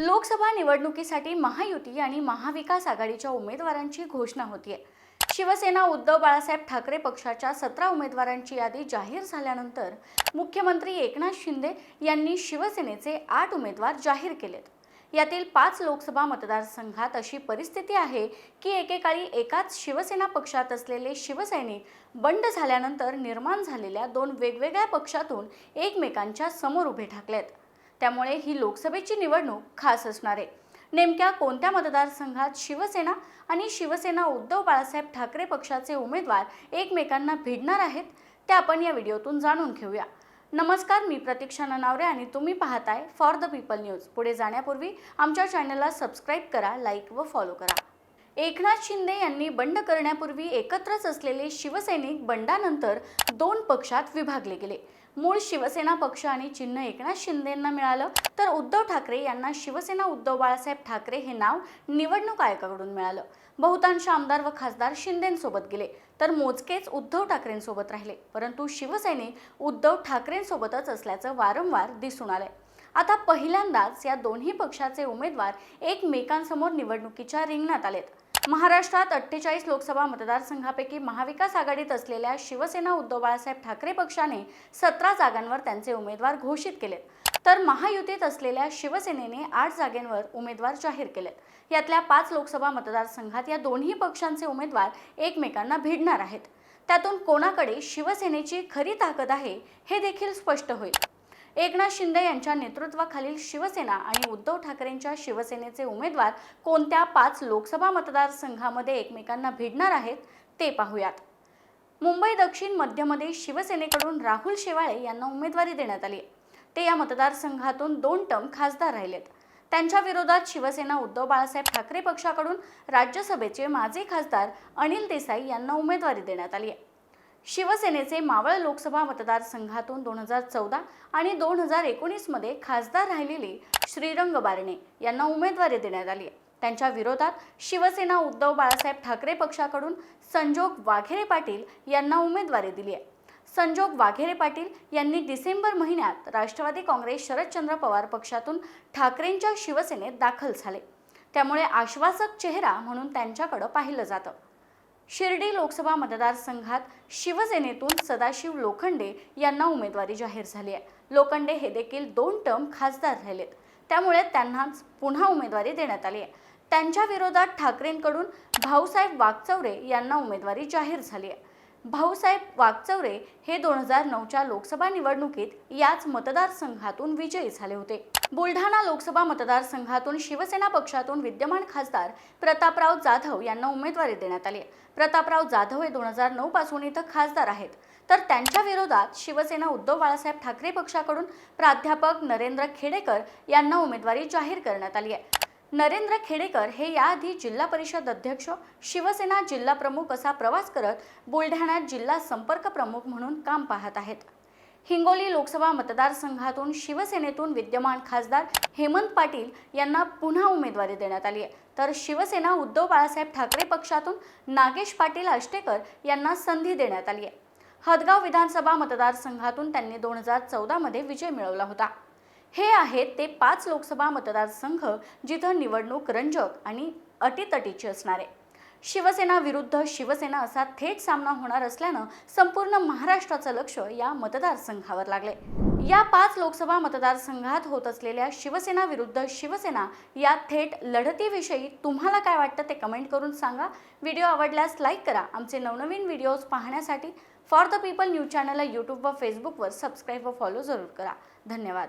लोकसभा निवडणुकीसाठी महायुती आणि महाविकास आघाडीच्या उमेदवारांची घोषणा होतीये. शिवसेना उद्धव बाळासाहेब ठाकरे पक्षाच्या सतरा उमेदवारांची यादी जाहीर झाल्यानंतर मुख्यमंत्री एकनाथ शिंदे यांनी शिवसेनेचे आठ उमेदवार जाहीर केलेत. यातील पाच लोकसभा मतदारसंघात अशी परिस्थिती आहे की एकेकाळी एकाच शिवसेना पक्षात असलेले शिवसैनिक बंड झाल्यानंतर निर्माण झालेल्या दोन वेगवेगळ्या पक्षातून एकमेकांच्या समोर उभे ठाकलेत. त्यामुळे ही लोकसभेची निवडणूक खास असणार आहे. नेमक्या कोणत्या मतदारसंघात शिवसेना आणि शिवसेना उद्धव बाळासाहेब ठाकरे पक्षाचे उमेदवार एकमेकांना भिडणार आहेत ते आपण या व्हिडिओतून जाणून घेऊया. नमस्कार मी प्रतीक्षा ननावरे आणि तुम्ही पाहताय फॉर द पीपल न्यूज पुढे जाण्यापूर्वी आमच्या चॅनलला सबस्क्राईब करा लाईक व फॉलो करा. एकनाथ शिंदे यांनी बंड करण्यापूर्वी एकत्रच असलेले शिवसैनिक बंडानंतर दोन पक्षात विभागले गेले. मूळ शिवसेना पक्ष आणि चिन्ह एकनाथ शिंदेंना मिळालं तर उद्धव ठाकरे यांना शिवसेना उद्धव बाळासाहेब ठाकरे हे नाव निवडणूक आयोगाकडून मिळालं. बहुतांश आमदार व खासदार शिंदेंसोबत गेले तर मोजकेच उद्धव ठाकरेंसोबत राहिले परंतु शिवसैनिक उद्धव ठाकरेंसोबतच असल्याचं वारंवार दिसून आलंय. आता पहिल्यांदाच या दोन्ही पक्षाचे उमेदवार एकमेकांसमोर निवडणुकीच्या रिंगणात आलेत. महाराष्ट्रात अठ्ठेचाळीस लोकसभा मतदारसंघापैकी महाविकास आघाडीत असलेल्या शिवसेना उद्धव बाळासाहेब ठाकरे पक्षाने सतरा जागांवर त्यांचे उमेदवार घोषित केलेत. तर महायुतीत असलेल्या शिवसेनेने आठ जागेंवर उमेदवार जाहीर केलेत. यातल्या पाच लोकसभा मतदारसंघात या दोन्ही पक्षांचे उमेदवार एकमेकांना भिडणार आहेत. त्यातून कोणाकडे शिवसेनेची खरी ताकद आहे हे देखील स्पष्ट होईल. एकनाथ शिंदे यांच्या नेतृत्वाखालील शिवसेना आणि उद्धव ठाकरेंच्या शिवसेनेचे उमेदवार कोणत्या पाच लोकसभा मतदारसंघामध्ये एकमेकांना भिडणार आहेत ते पाहूयात. मुंबई दक्षिण मध्यमध्ये शिवसेनेकडून राहुल शेवाळे यांना उमेदवारी देण्यात आली. आहे. ते या मतदारसंघातून दोन टर्म खासदार राहिलेत. त्यांच्या विरोधात शिवसेना उद्धव बाळासाहेब ठाकरे पक्षाकडून राज्यसभेचे माजी खासदार अनिल देसाई यांना उमेदवारी देण्यात आली आहे. शिवसेनेचे मावळ लोकसभा मतदारसंघातून दोन हजार चौदा आणि दोन हजार एकोणीसमध्ये खासदार राहिलेले श्रीरंग बारणे यांना उमेदवारी देण्यात आली आहे. त्यांच्या विरोधात शिवसेना उद्धव बाळासाहेब ठाकरे पक्षाकडून संजोग वाघेरे पाटील यांना उमेदवारी दिली आहे. संजोग वाघेरे पाटील यांनी डिसेंबर महिन्यात राष्ट्रवादी काँग्रेस शरदचंद्र पवार पक्षातून ठाकरेंच्या शिवसेनेत दाखल झाले. त्यामुळे आश्वासक चेहरा म्हणून त्यांच्याकडं पाहिलं जातं. शिर्डी लोकसभा मतदारसंघात शिवसेनेतून सदाशिव लोखंडे यांना उमेदवारी जाहीर झाली आहे. लोखंडे हे देखील दोन टर्म खासदार राहिलेत. त्यामुळे त्यांनाच पुन्हा उमेदवारी देण्यात आली आहे. त्यांच्या विरोधात ठाकरेंकडून भाऊसाहेब वागचौरे यांना उमेदवारी जाहीर झाली आहे. भाऊसाहेब वागचौरे हे दोन हजार नऊच्या लोकसभा निवडणुकीत याच मतदारसंघातून विजयी झाले होते. बुलढाणा लोकसभा मतदारसंघातून शिवसेना पक्षातून विद्यमान खासदार प्रतापराव जाधव यांना उमेदवारी देण्यात आली आहे. प्रतापराव जाधव हे दोन हजार नऊ पासून इथं खासदार आहेत. तर त्यांच्या विरोधात शिवसेना उद्धव बाळासाहेब ठाकरे पक्षाकडून प्राध्यापक नरेंद्र खेडेकर यांना उमेदवारी जाहीर करण्यात आली आहे. नरेंद्र खेडेकर हे याआधी जिल्हा परिषद अध्यक्ष शिवसेना जिल्हा प्रमुख असा प्रवास करत बुलढाण्यात जिल्हा संपर्क प्रमुख म्हणून काम पाहत आहेत. हिंगोली लोकसभा मतदारसंघातून शिवसेनेतून विद्यमान खासदार हेमंत पाटील यांना पुन्हा उमेदवारी देण्यात आली आहे. तर शिवसेना उद्धव बाळासाहेब ठाकरे पक्षातून नागेश पाटील आष्टेकर यांना संधी देण्यात आली आहे. हदगाव विधानसभा मतदारसंघातून त्यांनी दोन हजार चौदामध्ये विजय मिळवला होता. हे आहेत ते पाच लोकसभा मतदारसंघ जिथं निवडणूक रंजक आणि अटीतटीची असणार आहे. शिवसेना विरुद्ध शिवसेना असा थेट सामना होणार असल्यानं संपूर्ण महाराष्ट्राचं लक्ष या मतदारसंघावर लागले या पाच लोकसभा मतदारसंघात होत असलेल्या शिवसेना विरुद्ध शिवसेना या थेट लढतीविषयी तुम्हाला काय वाटतं ते कमेंट करून सांगा. व्हिडिओ आवडल्यास लाईक करा. आमचे नवनवीन व्हिडिओज पाहण्यासाठी फॉर द पीपल न्यूज चॅनलला यूट्यूब व फेसबुकवर सबस्क्राईब व फॉलो जरूर करा. धन्यवाद.